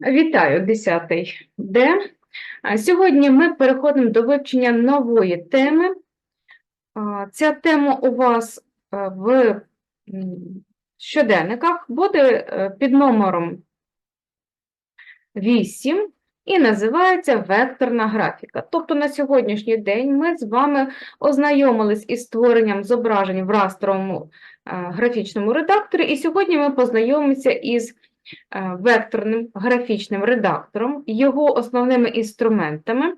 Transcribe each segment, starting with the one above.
Вітаю, 10 Д. Сьогодні ми переходимо до вивчення нової теми. Ця тема у вас е, в щоденниках буде е, під номером 8 і називається векторна графіка. Тобто на сьогоднішній день ми з вами ознайомились із створенням зображень в растровому е, графічному редакторі, і сьогодні ми познайомимося із векторним графічним редактором, його основними інструментами.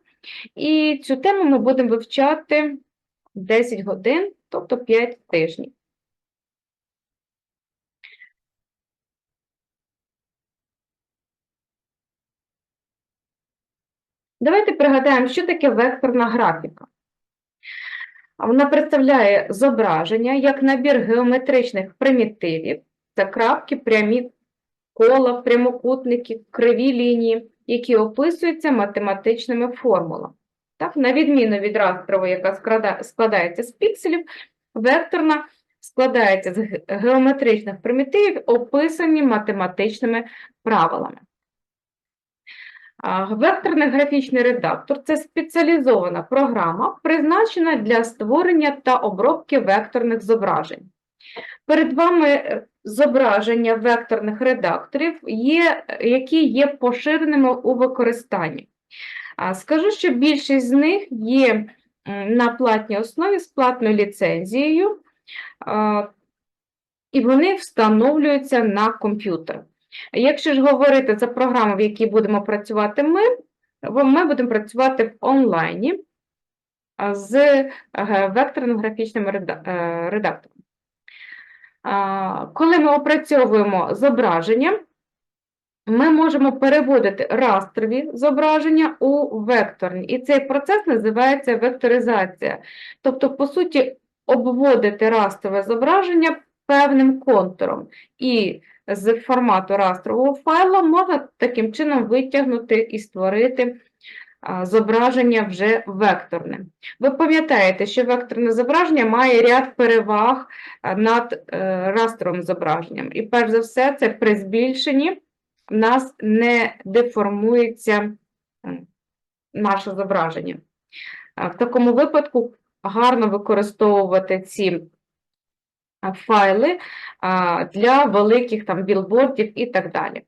І цю тему ми будемо вивчати 10 годин, тобто 5 тижнів. Давайте пригадаємо, що таке векторна графіка. Вона представляє зображення як набір геометричних примітивів, це крапки, прямі кола, прямокутники, криві лінії, які описуються математичними формулами. Так, на відміну від растрової, яка складається з пікселів, векторна складається з геометричних примітивів, описані математичними правилами. Векторний графічний редактор це спеціалізована програма, призначена для створення та обробки векторних зображень. Перед вами е, зображення векторних редакторів, є, які є поширеними у використанні. Скажу, що більшість з них є на платній основі з платною ліцензією, і вони встановлюються на комп'ютер. Якщо ж говорити за програму, в якій будемо працювати ми, ми будемо працювати в онлайні з е, векторним графічним е, редактором. Коли ми опрацьовуємо зображення, ми можемо переводити растрові зображення у векторні, і цей процес називається векторизація. Тобто, по суті, обводити растрове зображення певним контуром. І з формату растрового файлу можна таким чином витягнути і створити зображення вже векторне. Ви пам'ятаєте, що векторне зображення має ряд переваг над е, растровим зображенням. І перш за все, це при збільшенні в нас не деформується наше зображення. В такому випадку гарно використовувати ці файли для великих там білбордів і так далі.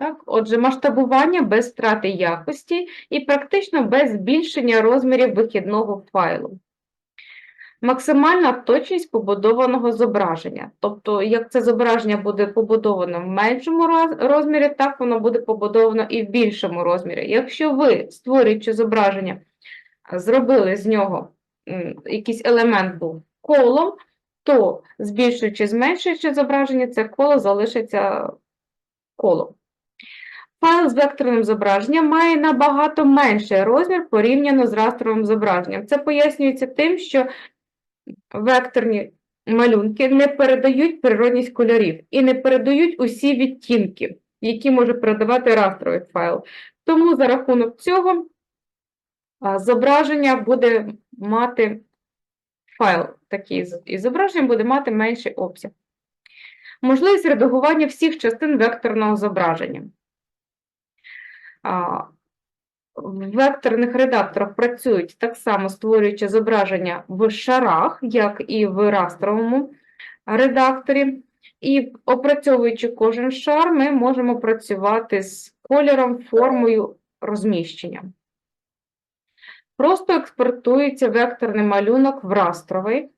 Так? Отже, масштабування без втрати якості і практично без збільшення розмірів вихідного файлу. Максимальна точність побудованого зображення. Тобто, як це зображення буде побудовано в меншому розмірі, так воно буде побудовано і в більшому розмірі. Якщо ви, створюючи зображення, зробили з нього якийсь елемент був колом, то збільшуючи, зменшуючи зображення, це коло залишиться колом. Файл з векторним зображенням має набагато менший розмір порівняно з растровим зображенням. Це пояснюється тим, що векторні малюнки не передають природність кольорів і не передають усі відтінки, які може передавати растровий файл. Тому за рахунок цього зображення буде мати файл такий із зображенням буде мати менший обсяг. Можливість редагування всіх частин векторного зображення. В векторних редакторах працюють так само, створюючи зображення в шарах, як і в растровому редакторі. І опрацьовуючи кожен шар, ми можемо працювати з кольором, формою, розміщенням. Просто експортується векторний малюнок в растровий.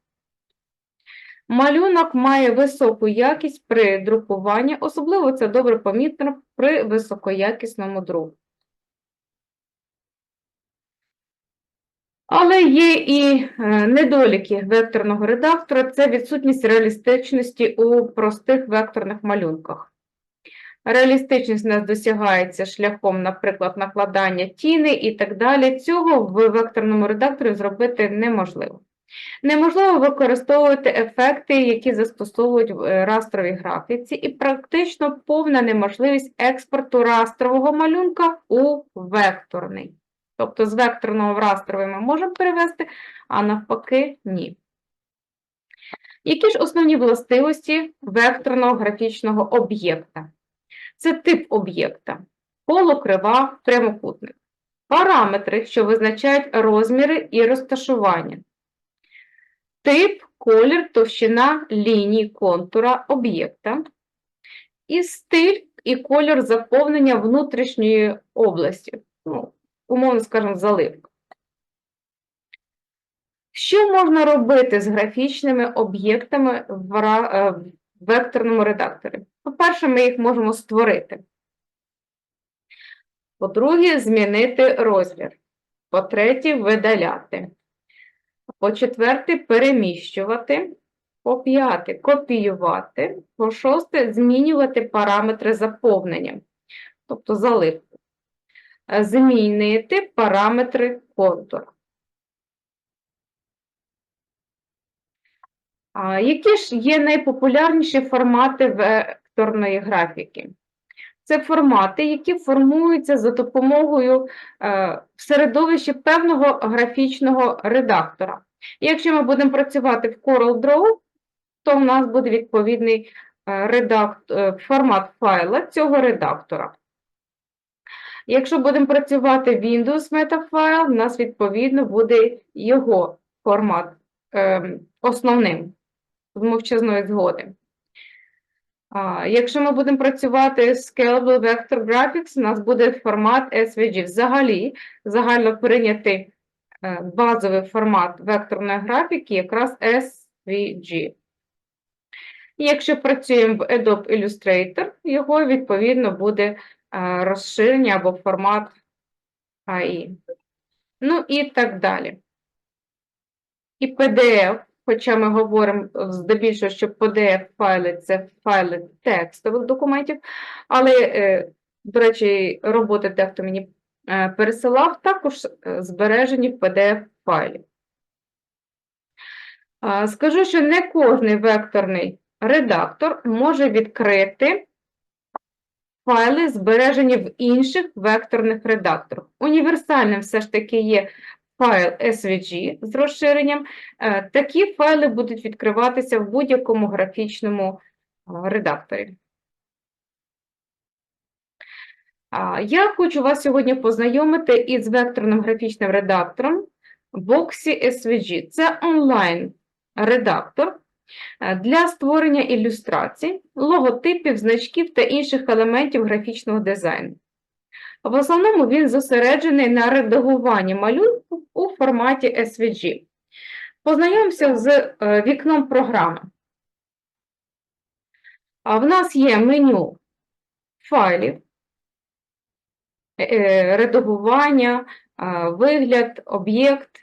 Малюнок має високу якість при друкуванні, особливо це добре помітно при високоякісному друку. Але є і е, недоліки векторного редактора це відсутність реалістичності у простих векторних малюнках. Реалістичність у нас досягається шляхом, наприклад, накладання тіни і так далі. Цього в векторному редакторі зробити неможливо. Неможливо використовувати ефекти, які застосовують в е, растровій графіці, і практично повна неможливість експорту растрового малюнка у векторний. Тобто з векторного в растровий ми можемо перевести, а навпаки ні. Які ж основні властивості векторного графічного об'єкта? це тип об'єкта, коло, прямокутник. Параметри, що визначають розміри і розташування. Тип, колір, товщина ліній контура об'єкта. І стиль і колір заповнення внутрішньої області. Ну, умовно скажемо, заливка. Що можна робити з графічними об'єктами е, в векторному редакторі? По-перше, ми їх можемо створити. По-друге, змінити розмір. По-третє, видаляти. По-четверте, переміщувати. По-п'яте, копіювати. По-шосте, змінювати параметри заповнення, тобто заливку. Е, Змінити параметри контура. Які ж є найпопулярніші формати векторної графіки? Це формати, які формуються за допомогою е, в середовищі певного графічного редактора. І Якщо ми будемо працювати в CorelDRAW, то в нас буде відповідний е, редакт, е, формат файла цього редактора. Якщо будемо працювати Windows Metafile, в нас відповідно буде його формат ем, основним з мовчазної згоди. Якщо ми будемо працювати з Scalable Vector Graphics, у нас буде формат SVG. Взагалі, загально прийнятий е, базовий формат векторної графіки якраз SVG. Якщо працюємо в Adobe Illustrator, його відповідно буде е, розширення або формат AI. Ну і так далі. І PDF, хоча ми говоримо е, здебільшого, що PDF-файли це файли текстових документів, але, е, до речі, роботи те, хто мені е, пересилав, також збережені в PDF-файлі. Скажу, що не кожний векторний редактор може відкрити файли, збережені в інших векторних редакторах. Універсальним все ж таки є файл SVG з розширенням. Е, Такі файли будуть відкриватися в будь-якому графічному е, редакторі. Я хочу вас сьогодні познайомити із векторним графічним редактором Boxy SVG. Це онлайн-редактор е, для створення ілюстрацій, логотипів, значків та інших елементів графічного дизайну. В основному він зосереджений на редагуванні малюнку у форматі SVG. Познайомимося з е, вікном програми. А в нас є меню файлів, е, редагування, е, вигляд, об'єкт,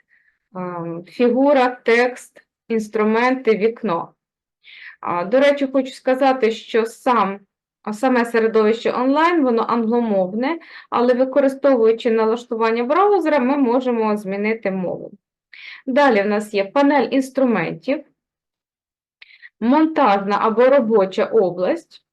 фігура, текст, інструменти, вікно. До речі, хочу сказати, що сам, саме середовище онлайн, воно англомовне, але використовуючи налаштування браузера, ми можемо змінити мову. Далі в нас є панель інструментів, монтажна або робоча область,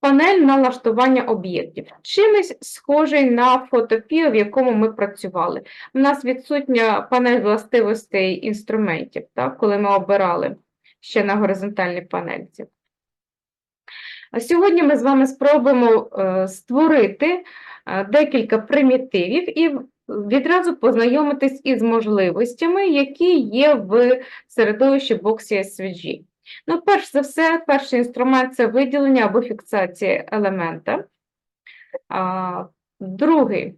панель налаштування об'єктів. Чимось схожий на фотопіо, в якому ми працювали. У нас відсутня панель властивостей інструментів, так, коли ми обирали ще на горизонтальній панельці. Сьогодні ми з вами спробуємо е, створити е, декілька примітивів і відразу познайомитись із можливостями, які є в середовищі Boxy SVG. Ну, перш за все, перший інструмент це виділення або фіксація елемента. Другий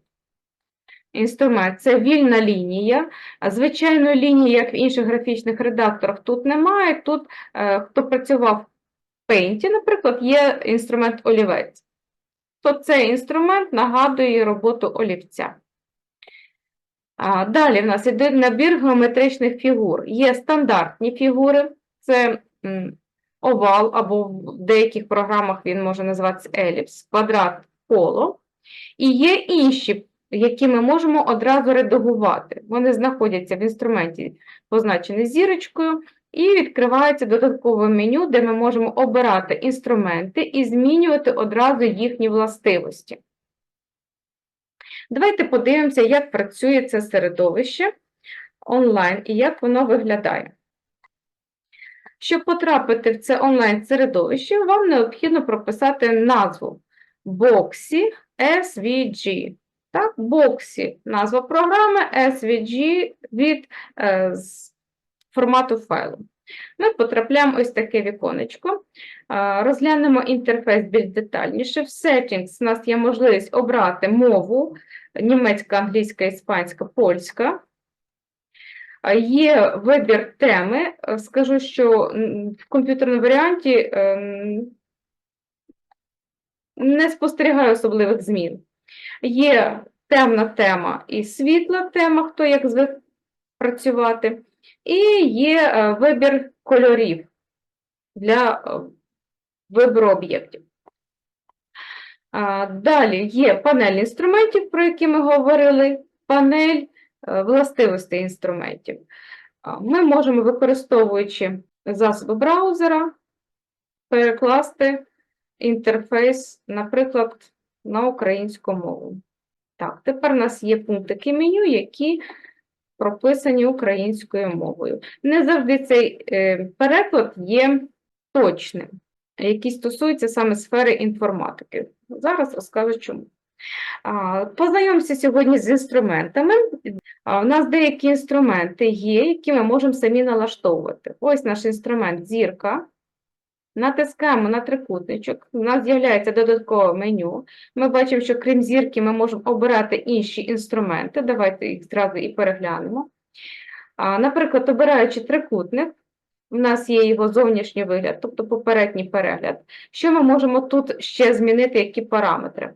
інструмент це вільна лінія. Звичайної лінії, як в інших графічних редакторах, тут немає. Тут, е, хто працював Paint, наприклад, є інструмент олівець. То цей інструмент нагадує роботу олівця. Далі в нас іде набір геометричних фігур. Є стандартні фігури, це овал, або в деяких програмах він може називатися еліпс, квадрат, коло. І є інші, які ми можемо одразу редагувати. Вони знаходяться в інструменті, позначені зірочкою, і відкривається додаткове меню, де ми можемо обирати інструменти і змінювати одразу їхні властивості. Давайте подивимося, як працює це середовище онлайн і як воно виглядає. Щоб потрапити в це онлайн-середовище, вам необхідно прописати назву Boxy SVG. Так, Boxy – назва програми, SVG від е, формату файлу. Ми потрапляємо ось таке віконечко. Розглянемо інтерфейс більш детальніше. В Settings у нас є можливість обрати мову німецька, англійська, іспанська, польська. Є вибір теми. Скажу, що в комп'ютерному варіанті ем, не спостерігаю особливих змін. Є темна тема і світла тема, хто як звик працювати. І є е, вибір кольорів для е, вибору об'єктів. Далі є панель інструментів, про які ми говорили, панель е, властивостей інструментів. Ми можемо, використовуючи засоби браузера, перекласти інтерфейс, наприклад, на українську мову. Так, тепер у нас є пунктики меню, які прописані українською мовою. Не завжди цей е, переклад є точним, який стосується саме сфери інформатики. Зараз розкажу чому. А, Познайомимося сьогодні з інструментами. У нас деякі інструменти є, які ми можемо самі налаштовувати. Ось наш інструмент зірка. Натискаємо на трикутничок, у нас з'являється додаткове меню. Ми бачимо, що крім зірки ми можемо обирати інші інструменти. Давайте їх зразу і переглянемо. Наприклад, обираючи трикутник, у нас є його зовнішній вигляд, тобто попередній перегляд. Що ми можемо тут ще змінити, які параметри?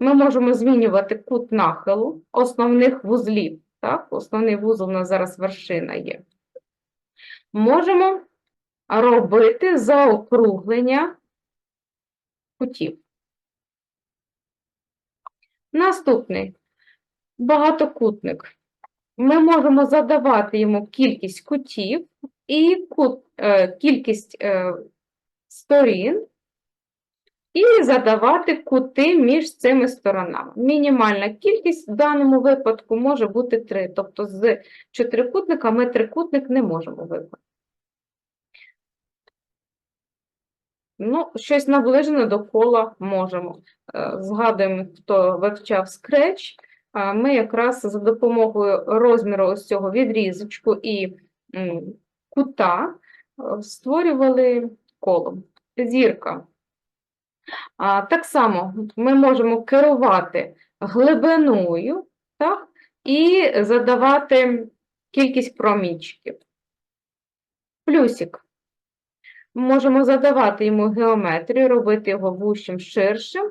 Ми можемо змінювати кут нахилу основних вузлів. Так? Основний вузол у нас зараз вершина є. Можемо робити заокруглення кутів. Наступний багатокутник. Ми можемо задавати йому кількість кутів і кут, е, кількість е, сторін, і задавати кути між цими сторонами. Мінімальна кількість в даному випадку може бути 3. Тобто з чотирикутника ми трикутник не можемо виконати. Ну, щось наближене до кола можемо. Е, Згадуємо, хто вивчав а ми якраз за допомогою розміру ось цього відрізочку і кута е, створювали коло. Зірка. Так само ми можемо керувати глибиною так, і задавати кількість промінчиків. Плюсик. Можемо задавати йому геометрію, робити його вущим, ширшим,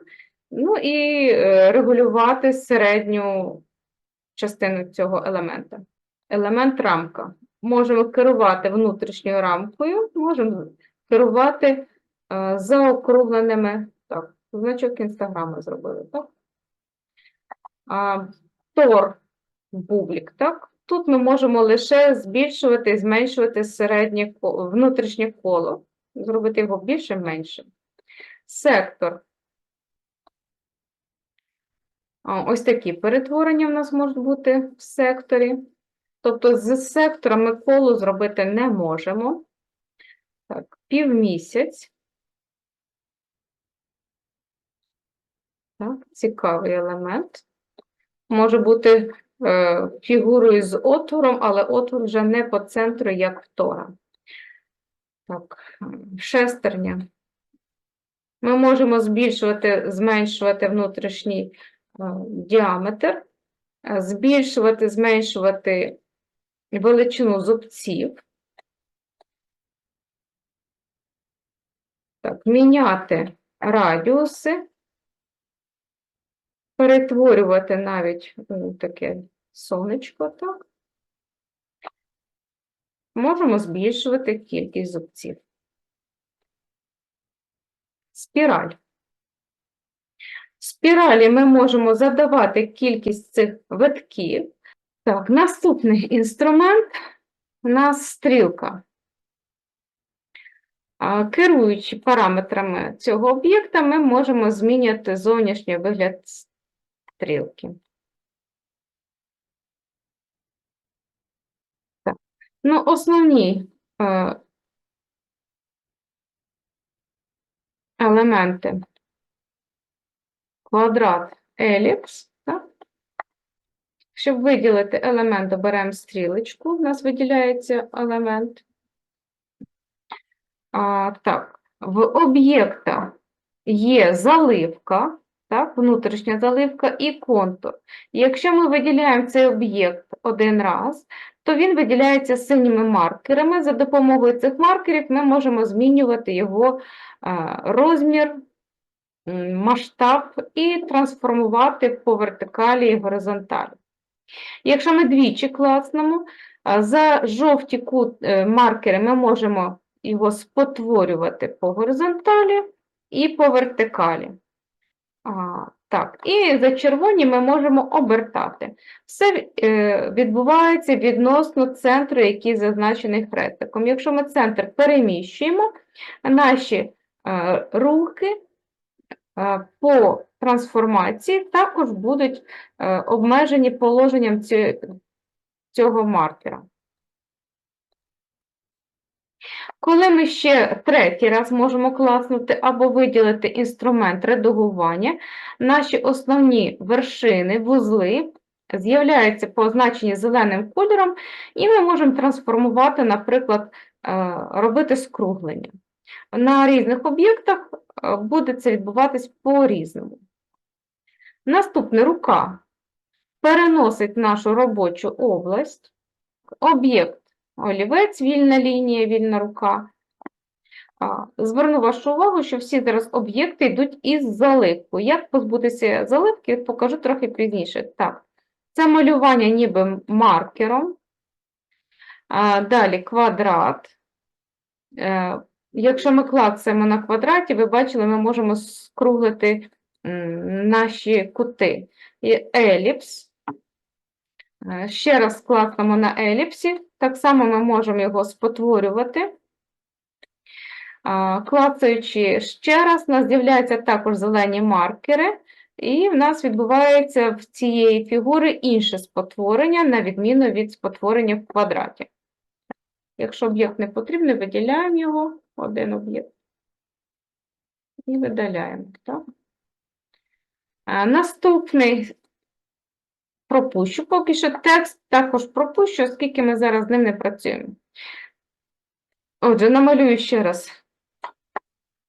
ну і е, регулювати середню частину цього елемента. Елемент рамка. Можемо керувати внутрішньою рамкою, можемо керувати е, заокругленими. Так, значок інстаграма зробили, так? А, Тор, бублік, так? Тут ми можемо лише збільшувати і зменшувати середнє внутрішнє коло, зробити його більшим, меншим. Сектор. Ось такі перетворення в нас можуть бути в секторі. Тобто з сектора ми коло зробити не можемо. Так, півмісяць. Так, цікавий елемент. Може бути е, фігурою з отвором, але отвор вже не по центру, як в Тора. Так, шестерня. Ми можемо збільшувати, зменшувати внутрішній е, діаметр, е, збільшувати, зменшувати величину зубців. Так, міняти радіуси перетворювати навіть таке сонечко, так? Можемо збільшувати кількість зубців. Спіраль. Спіралі ми можемо задавати кількість цих витків. Так, наступний інструмент у нас стрілка. Керуючи параметрами цього об'єкта, ми можемо змінювати зовнішній вигляд стрілки. Ну, основні е, елементи квадрат еліпс, так? Щоб виділити елемент, оберемо стрілечку, у нас виділяється елемент. А, Так, в об'єкта є заливка, так, внутрішня заливка і контур. Якщо ми виділяємо цей об'єкт один раз, то він виділяється синіми маркерами. За допомогою цих маркерів ми можемо змінювати його е, розмір, масштаб і трансформувати по вертикалі і горизонталі. Якщо ми двічі класнемо, за жовті е, маркери ми можемо його спотворювати по горизонталі і по вертикалі. А, так, і за червоні ми можемо обертати. Все е, відбувається відносно центру, який зазначений хрестиком. Якщо ми центр переміщуємо, наші е, рухи е, по трансформації також будуть обмежені положенням цього маркера. Коли ми ще третій раз можемо класнути або виділити інструмент редагування, наші основні вершини, вузли з'являються позначені зеленим кольором, і ми можемо трансформувати, наприклад, е, робити скруглення. На різних об'єктах е, буде це відбуватись по-різному. Наступне рука переносить нашу робочу область, об'єкт олівець, вільна лінія, вільна рука. Зверну вашу увагу, що всі зараз об'єкти йдуть із заливкою. Як позбутися заливки, покажу трохи пізніше. Так, це малювання ніби маркером. Далі квадрат. Е, Якщо ми клацаємо на квадраті, ви бачили, ми можемо скруглити наші кути. І еліпс. Е, Ще раз клацаємо на еліпсі, так само ми можемо його спотворювати. Клацаючи ще раз, у нас з'являються також зелені маркери, і в нас відбувається в цієї фігури інше спотворення, на відміну від спотворення в квадраті. Якщо об'єкт не потрібний, виділяємо його, один об'єкт, і видаляємо. Так? Наступний пропущу. Поки що текст також пропущу, оскільки ми зараз з ним не працюємо. Отже, намалюю ще раз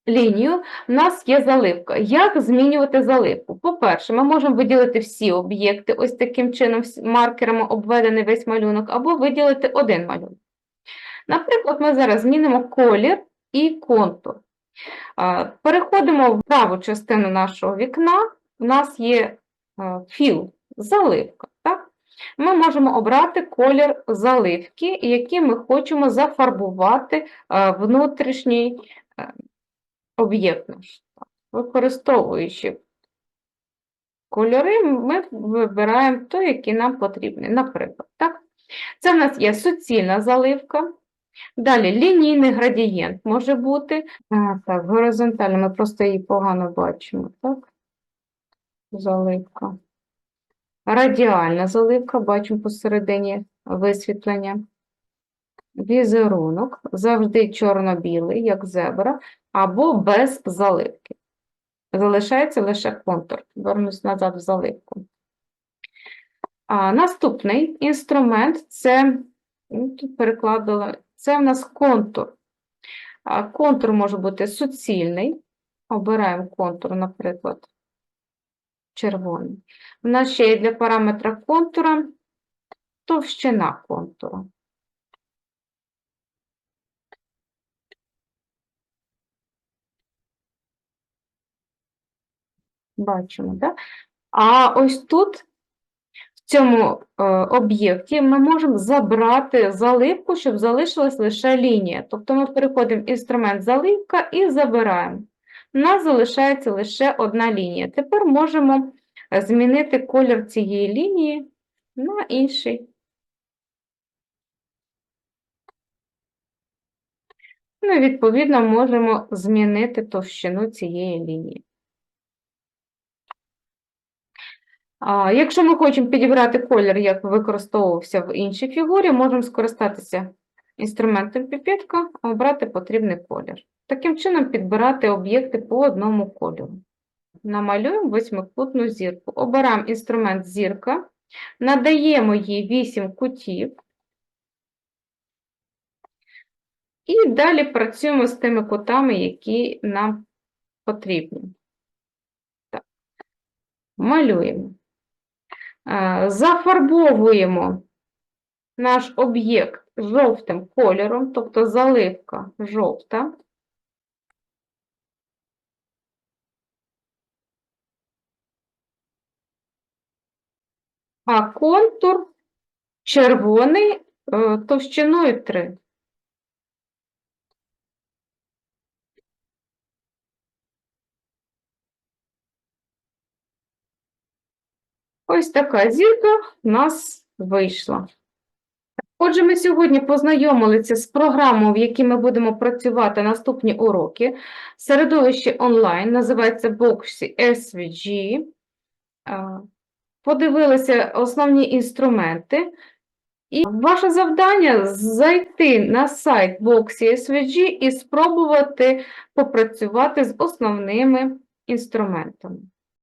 лінію. У нас є заливка. Як змінювати заливку? По-перше, ми можемо виділити всі об'єкти, ось таким чином, маркерами обведений весь малюнок, або виділити один малюнок. Наприклад, ми зараз змінимо колір і контур. Переходимо в праву частину нашого вікна. У нас є філ, заливка. Так? Ми можемо обрати колір заливки, який ми хочемо зафарбувати внутрішній е, об'єкт. Використовуючи кольори, ми вибираємо той, який нам потрібний. Наприклад, так? Це в нас є суцільна заливка. Далі лінійний градієнт може бути. А, так, горизонтально, ми просто її погано бачимо. Так? Заливка. Радіальна заливка, бачимо посередині висвітлення. Візерунок завжди чорно-білий, як зебра, або без заливки. Залишається лише контур. Вернусь назад в заливку. А, наступний інструмент це, ну, тут перекладала, це в нас контур. А, контур може бути суцільний. Обираємо контур, наприклад, червоний. У нас ще є для параметра контура товщина контура. Бачимо, так? А ось тут, в цьому е, об'єкті, ми можемо забрати заливку, щоб залишилась лише лінія. Тобто ми переходимо в інструмент заливка і забираємо. У нас залишається лише одна лінія. Тепер можемо е, змінити колір цієї лінії на інший. Ну, відповідно, можемо змінити товщину цієї лінії. Якщо ми хочемо підібрати колір, як використовувався в іншій фігурі, можемо скористатися інструментом піпетка, обрати потрібний колір. таким чином підбирати об'єкти по одному кольору. Намалюємо восьмикутну зірку. Обираємо інструмент зірка, надаємо їй 8 кутів. І далі працюємо з тими кутами, які нам потрібні. Так. Малюємо. Е, Зафарбовуємо наш об'єкт жовтим кольором, тобто заливка жовта. А контур червоний е, товщиною 3. Ось така зірка в нас вийшла. Отже, ми сьогодні познайомилися з програмою, в якій ми будемо працювати наступні уроки. Середовище онлайн називається Boxy SVG. Подивилися основні інструменти. І ваше завдання зайти на сайт Boxy SVG і спробувати попрацювати з основними інструментами.